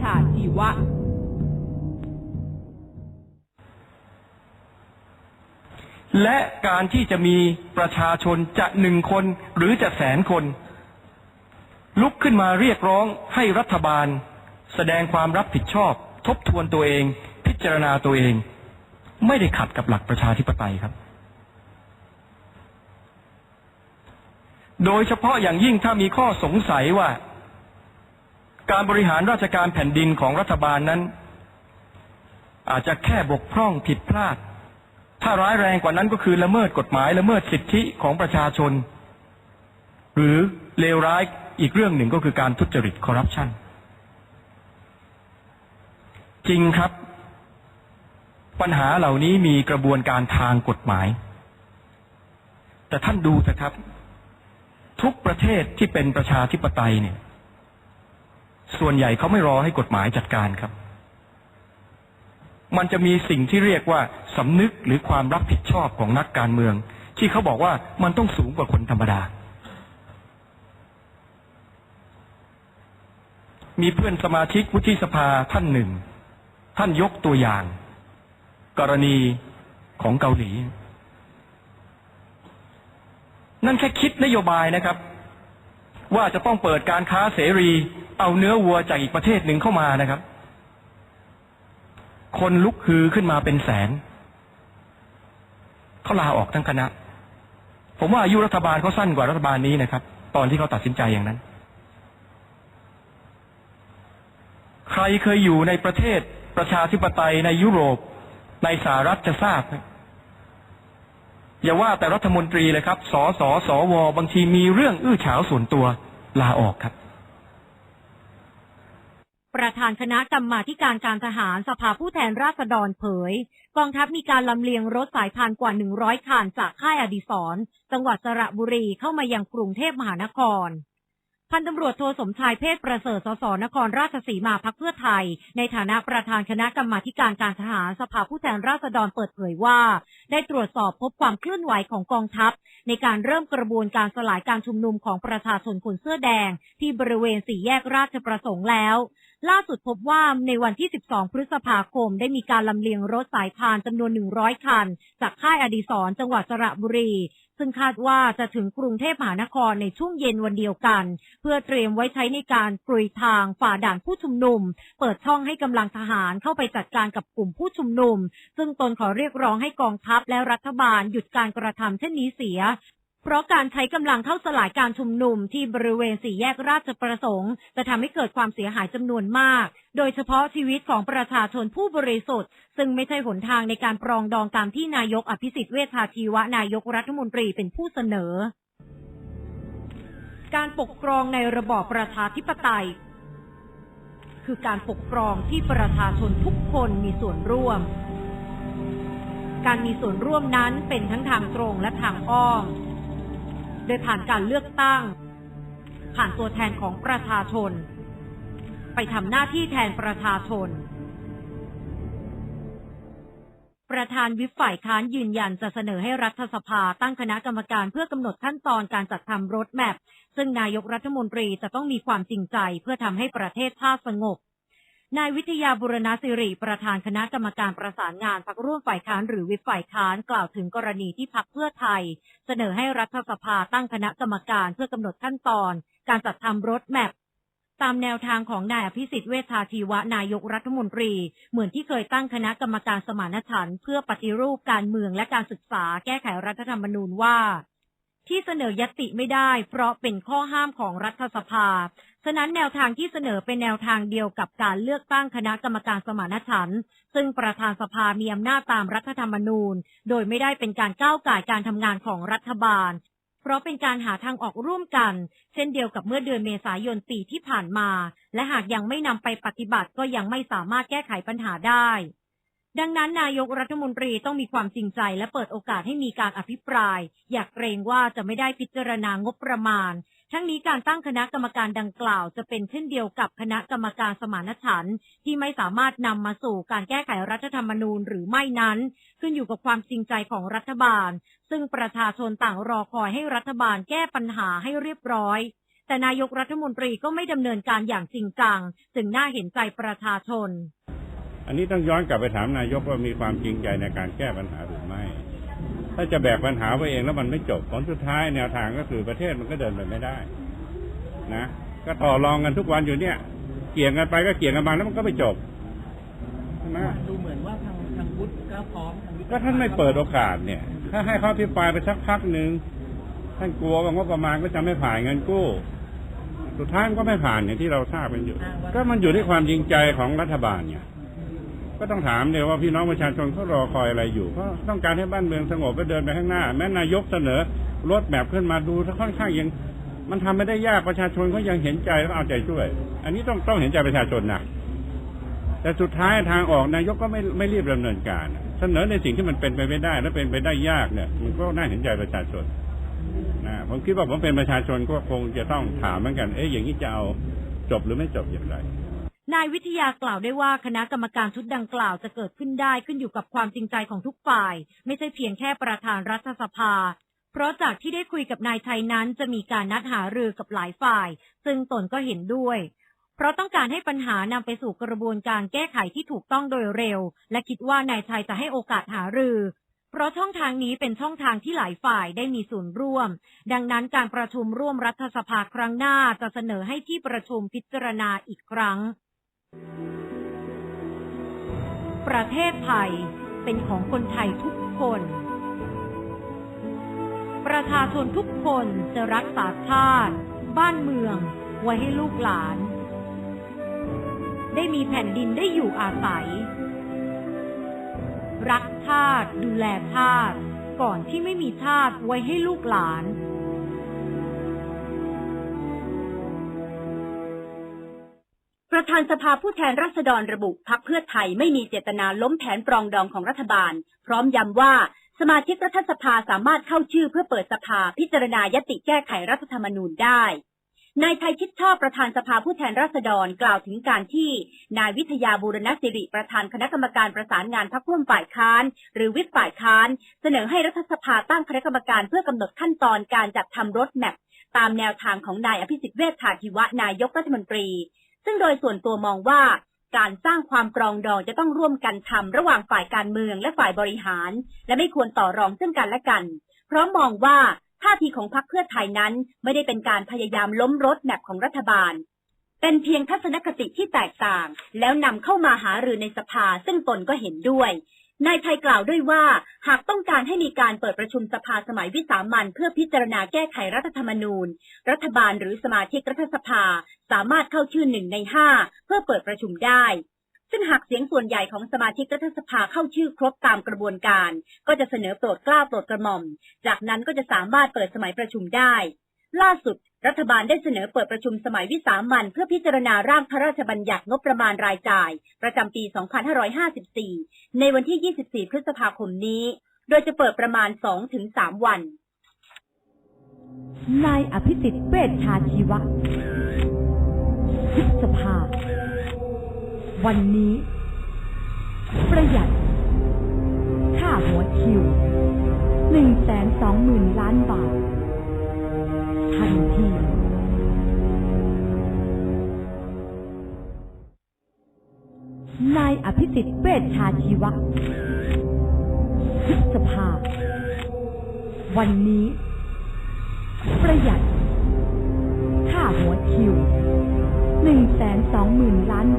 ชาชีวะ และการที่จะมีประชาชนจะหนึ่งคนหรือจะแสนคน ลุกขึ้นมาเรียกร้องให้รัฐบาล แสดงความรับผิดชอบ ทบทวนตัวเอง พิจารณาตัวเอง ไม่ได้ขัดกับหลักประชาธิปไตยครับโดยเฉพาะอย่างยิ่งถ้ามีข้อสงสัยว่า การบริหารราชการแผ่นดินของรัฐบาลนั้น อาจจะแค่บกพร่องผิดพลาด ถ้าร้ายแรงกว่านั้นก็คือละเมิดกฎหมายละเมิดสิทธิของประชาชน หรือเลวร้ายอีกเรื่องหนึ่งก็คือการทุจริตคอร์รัปชันจริงครับ ปัญหาเหล่านี้มีกระบวนการทางกฎหมาย แต่ท่านดูเถอะครับ ทุกประเทศที่เป็นประชาธิปไตยเนี่ย ส่วนใหญ่เขาไม่รอให้กฎหมายจัดการครับ มันจะมีสิ่งที่เรียกว่าสำนึกหรือความรับผิดชอบของนักการเมือง ที่เขาบอกว่ามันต้องสูงกว่าคนธรรมดา มีเพื่อนสมาชิกวุฒิสภาท่านหนึ่ง ท่านยกตัวอย่าง กรณีของเกาหลี นั่นแค่คิดนโยบายนะครับ ว่าจะต้องเปิดการค้าเสรี เอาเนื้อวัวจากอีกประเทศหนึ่งเข้ามานะครับ คนลุกฮือขึ้นมาเป็นแสนเขาลาออกทั้งคณะ ผมว่าอายุรัฐบาลเขาสั้นกว่ารัฐบาลนี้นะครับ ตอนที่เขาตัดสินใจอย่างนั้น ใครเคยอยู่ในประเทศประชาธิปไตยในยุโรปในสหรัฐจะทราบนะอย่าว่าแต่รัฐมนตรีเลยครับ สสสว บางทีมีเรื่องอื้อฉาวส่วนตัวลาออกครับ ประธานคณะกรรมาการการทหารสภาผู้แทนราษฎรเผย กองทัพมีการลำเลียงรถสายพานกว่า 100 คันจากค่ายอดิศรจังหวัดสระบุรีเข้ามายังกรุงเทพมหานคร พันตำรวจโทสมชายเพศประเสริฐสสนครราชสีมาพักเพื่อไทย ในฐานะประธานคณะกรรมาการการทหารสภาผู้แทนราษฎรเปิดเผยว่า ได้ตรวจสอบพบความเคลื่อนไหวของกองทัพ ในการเริ่มกระบวนการสลายการชุมนุมของประชาชนคนเสื้อแดง ที่บริเวณสี่แยกราชประสงค์แล้ว ล่าสุดพบว่าในวันที่ 12 พฤษภาคม ได้มีการลำเลียงรถสายพานจำนวน 100 คัน จากค่ายอดิศรจังหวัดสระบุรี ซึ่งคาดว่าจะถึงกรุงเทพมหานครในช่วงเย็นวันเดียวกัน เพื่อเตรียมไว้ใช้ในการกรุยทางฝ่าด่านผู้ชุมนุม เปิดช่องให้กำลังทหารเข้าไปจัดการกับกลุ่มผู้ชุมนุม ซึ่งตนขอเรียกร้องให้กองทัพและรัฐบาลหยุดการกระทำเช่นนี้เสีย เพราะการใช้กำลังเข้าสลายการชุมนุมที่บริเวณสี่แยกราชประสงค์ จะทำให้เกิดความเสียหายจำนวนมาก โดยเฉพาะชีวิตของประชาชนผู้บริสุทธิ์ ซึ่งไม่ใช่หนทางในการปรองดองตามที่นายกอภิสิทธิ์เวชชาชีวะนายกรัฐมนตรีเป็นผู้เสนอ การปกครองในระบอบประชาธิปไตย คือการปกครองที่ประชาชนทุกคนมีส่วนร่วม การมีส่วนร่วมนั้นเป็นทั้งทางตรงและทางอ้อม โดยผ่านการเลือกตั้ง ผ่านตัวแทนของประชาชน ไปทำหน้าที่แทนประชาชน ประธานวิปฝ่ายค้านยืนยันจะเสนอให้รัฐสภาตั้งคณะกรรมการเพื่อกำหนดขั้นตอนการจัดทำรถแมพซึ่งนายกรัฐมนตรีจะต้องมีความจริงใจเพื่อทำให้ประเทศชาติสงบ นายวิทยาบุรณสิริประธานคณะกรรมการประสานงานพักร่วมฝ่ายค้านหรือวิปฝ่ายค้านกล่าวถึงกรณีที่พักเพื่อไทย เสนอให้รัฐสภาตั้งคณะกรรมการเพื่อกำหนดขั้นตอน การจัดทำรถแมพตามแนวทางของนายอภิสิทธิ์เวชชาชีวะนายกรัฐมนตรี เหมือนที่เคยตั้งคณะกรรมการสมานฉันท์เพื่อปฏิรูปการเมืองและการศึกษาแก้ไขรัฐธรรมนูญว่า ที่เสนอยติไม่ได้ เพราะเป็นข้อห้ามของรัฐสภา ฉะนั้นแนวทางที่เสนอเป็นแนวทางเดียวกับการเลือกตั้งคณะกรรมการสมานฉันท์ซึ่งประธานสภามีอำนาจตามรัฐธรรมนูญ โดยไม่ได้เป็นการก้าวไก่การทำงานของรัฐบาล เพราะเป็นการหาทางออกร่วมกัน เช่นเดียวกับเมื่อเดือนเมษายนปีที่ผ่านมา และหากยังไม่นำไปปฏิบัติก็ยังไม่สามารถแก้ไขปัญหาได้ ดังนั้นนายกรัฐมนตรีต้องมีความจริงใจและเปิดโอกาสให้มีการอภิปราย อยากเกรงว่าจะไม่ได้พิจารณางบประมาณ ทั้งนี้การตั้งคณะกรรมการดังกล่าว จะเป็นเช่นเดียวกับคณะกรรมการสมานฉันท์ที่ไม่สามารถนำมาสู่การแก้ไขรัฐธรรมนูญหรือไม่นั้น ขึ้นอยู่กับความจริงใจของรัฐบาล ซึ่งประชาชนต่างรอคอยให้รัฐบาลแก้ปัญหาให้เรียบร้อยแต่นายกรัฐมนตรีก็ไม่ดำเนินการอย่างจริงจัง จึงน่าเห็นใจประชาชน อันนี้ต้องย้อนกลับไปถามนายกว่ามีความจริงใจในการแก้ปัญหาหรือไม่ ถ้าจะแบกปัญหาไปเองแล้วมันไม่จบผลสุดท้ายแนวทางก็คือประเทศมันก็เดินไปไม่ได้ นะ ก็ต่อรองกันทุกวันอยู่เนี่ย เกี่ยงกันไปก็เกี่ยงกันมาแล้วมันก็ไม่จบใช่ไหมดูเหมือนว่าทางทางวุฒิก็พร้อมทางวิปก็ท่านไม่เปิดโอกาสเนี่ย ถ้าให้เขาอภิปรายไปสักพักหนึ่งท่านกลัวว่างบประมาณก็จะไม่ผ่านเงินกู้ สุดท้ายมันก็ไม่ผ่านอย่างที่เราทราบกันอยู่ ก็มันอยู่ที่ความจริงใจของรัฐบาลเนี่ย ก็ต้องถามเลยว่าพี่น้องประชาชนเขารอคอยอะไรอยู่ก็ต้องการให้บ้านเมืองสงบและเดินไปข้างหน้า แม้นายกเสนอรถแบบขึ้นมาดูถ้าค่อนข้างยังมันทำไม่ได้ยากประชาชนเขายังเห็นใจและเอาใจช่วย อันนี้ต้องต้องเห็นใจประชาชนนะแต่สุดท้ายทางออกนายกก็ไม่ไม่รีบดำเนินการ เสนอในสิ่งที่มันเป็นไปไม่ได้ และเป็นไปได้ยากเนี่ยมันก็น่าเห็นใจประชาชนนะผมคิดว่าผมเป็นประชาชนก็คงจะต้องถามเหมือนกัน เอ๊ะอย่างนี้จะเอาจบหรือไม่จบอย่างไร นายวิทยากล่าวได้ว่าคณะกรรมการชุดดังกล่าวจะเกิดขึ้นได้ขึ้นอยู่กับความจริงใจของทุกฝ่าย ไม่ใช่เพียงแค่ประธานรัฐสภา เพราะจากที่ได้คุยกับนายชัยนั้นจะมีการนัดหารือกับหลายฝ่าย ซึ่งตนก็เห็นด้วย เพราะต้องการให้ปัญหานำไปสู่กระบวนการแก้ไขที่ถูกต้องโดยเร็ว และคิดว่านายชัยจะให้โอกาสหารือ เพราะช่องทางนี้เป็นช่องทางที่หลายฝ่ายได้มีส่วนร่วม ดังนั้นการประชุมร่วมรัฐสภาครั้งหน้าจะเสนอให้ที่ประชุมพิจารณาอีกครั้ง ประเทศไทยเป็นของคนไทยทุกคน ประชาชนทุกคนจะรักษาชาติ บ้านเมือง ไว้ให้ลูกหลาน ได้มีแผ่นดินได้อยู่อาศัย รักชาติดูแลชาติ ก่อนที่ไม่มีชาติไว้ให้ลูกหลาน ประธานสภาผู้แทนราษฎรระบุพักเพื่อไทยไม่มีเจตนาล้มแผนปรองดองของรัฐบาล พร้อมย้ำว่าสมาชิกรัฐสภาสามารถเข้าชื่อเพื่อเปิดสภาพิจารณายติแก้ไขรัฐธรรมนูญได้ นายไทยชิดชอบประธานสภาผู้แทนราษฎรกล่าวถึงการที่ นายวิทยาบูรณศิริประธานคณะกรรมการประสานงานพักร่วมฝ่ายค้าน หรือวิปฝ่ายค้าน เสนอให้รัฐสภาตั้งคณะกรรมการเพื่อกำหนดขั้นตอนการจัดทำรถแมพตามแนวทางของนายอภิสิทธิ์เวชชาชีวะนายกรัฐมนตรี ซึ่งโดยส่วนตัวมองว่าการสร้างความปรองดองจะต้องร่วมกันทำระหว่างฝ่ายการเมืองและฝ่ายบริหาร และไม่ควรต่อรองซึ่งกันและกัน เพราะมองว่าท่าทีของพรรคเพื่อไทยนั้นไม่ได้เป็นการพยายามล้มรถแมพของรัฐบาล เป็นเพียงทัศนคติที่แตกต่าง แล้วนำเข้ามาหารือในสภาซึ่งตนก็เห็นด้วยนายไทยกล่าวด้วยว่า หากต้องการให้มีการเปิดประชุมสภาสมัยวิสามันเพื่อพิจารณาแก้ไขรัฐธรรมนูญ รัฐบาลหรือสมาชิกรัฐสภา สามารถเข้าชื่อหนึ่งในห้าเพื่อเปิดประชุมได้ ซึ่งหากเสียงส่วนใหญ่ของสมาชิกรัฐสภาเข้าชื่อครบตามกระบวนการ ก็จะเสนอโปรดกล้าโปรดกระหม่อม จากนั้นก็จะสามารถเปิดสมัยประชุมได้ ล่าสุด รัฐบาลได้เสนอเปิดประชุมสมัยวิสามันเพื่อพิจารณาร่างพระราชบัญญัติงบประมาณรายจ่าย ประจำปี 2554 ในวันที่ 24 พฤษภาคมนี้ โดยจะเปิดประมาณ 2-3 วันนายอภิสิทธิ์เวชชาชีวะ วันนี้ ประหยัด ค่าหัวคิว หนึ่งแสนสองหมื่นล้านบาท ทันทีนายอภิสิทธิ์เวชชาชีวะพฤษภา วันนี้ ประหยัด ค่าหัวคิว หนึ่งแสนสองหมื่นล้านบาท